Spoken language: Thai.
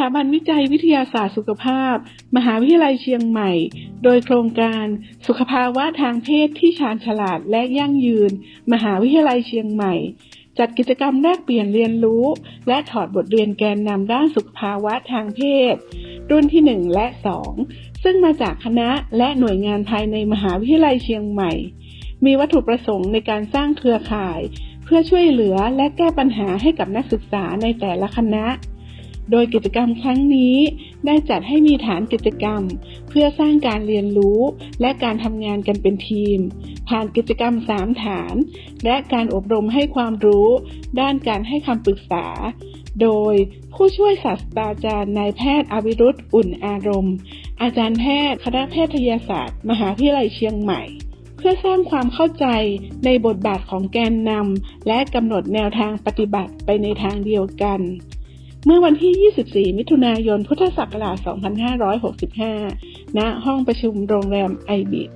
ถาบันวิจัยวิทยาศาสตร์สุขภาพ มหาวิทยาลัยเชียงใหม่ โดยโครงการสุขภาวะทางเพศที่ชาญฉลาดและยั่งยืน มหาวิทยาลัยเชียงใหม่ จัดกิจกรรมแลกเปลี่ยนเรียนรู้ และถอดบทเรียนแกนนำด้านสุขภาวะทางเพศ รุ่นที่ 1 และ 2 ซึ่งมาจากคณะและหน่วยงานภายในมหาวิทยาลัยเชียงใหม่ มีวัตถุประสงค์ในการสร้างเครือข่าย เพื่อช่วยเหลือและแก้ปัญหาให้กับนักศึกษาในแต่ละคณะ โดยกิจกรรมครั้งนี้ได้จัดให้มีฐานกิจกรรม เพื่อสร้างการเรียนรู้และการทำงานกันเป็นทีม ผ่านกิจกรรม 3 ฐาน และการอบรมให้ความรู้ ด้านการให้คำปรึกษา โดยผู้ช่วยศาสตราจารย์นายแพทย์อวิรุธอุ่นอารมณ์ อาจารย์แพทย์คณะแพทยศาสตร์ มหาวิทยาลัยเชียงใหม่เพื่อสร้างความเข้าใจในบทบาทของแกนนำและกำหนดแนวทางปฏิบัติไปในทางเดียวกัน เมื่อวันที่ 24 มิถุนายน พุทธศักราช 2565 ณ ห้องประชุมโรงแรมไอบิท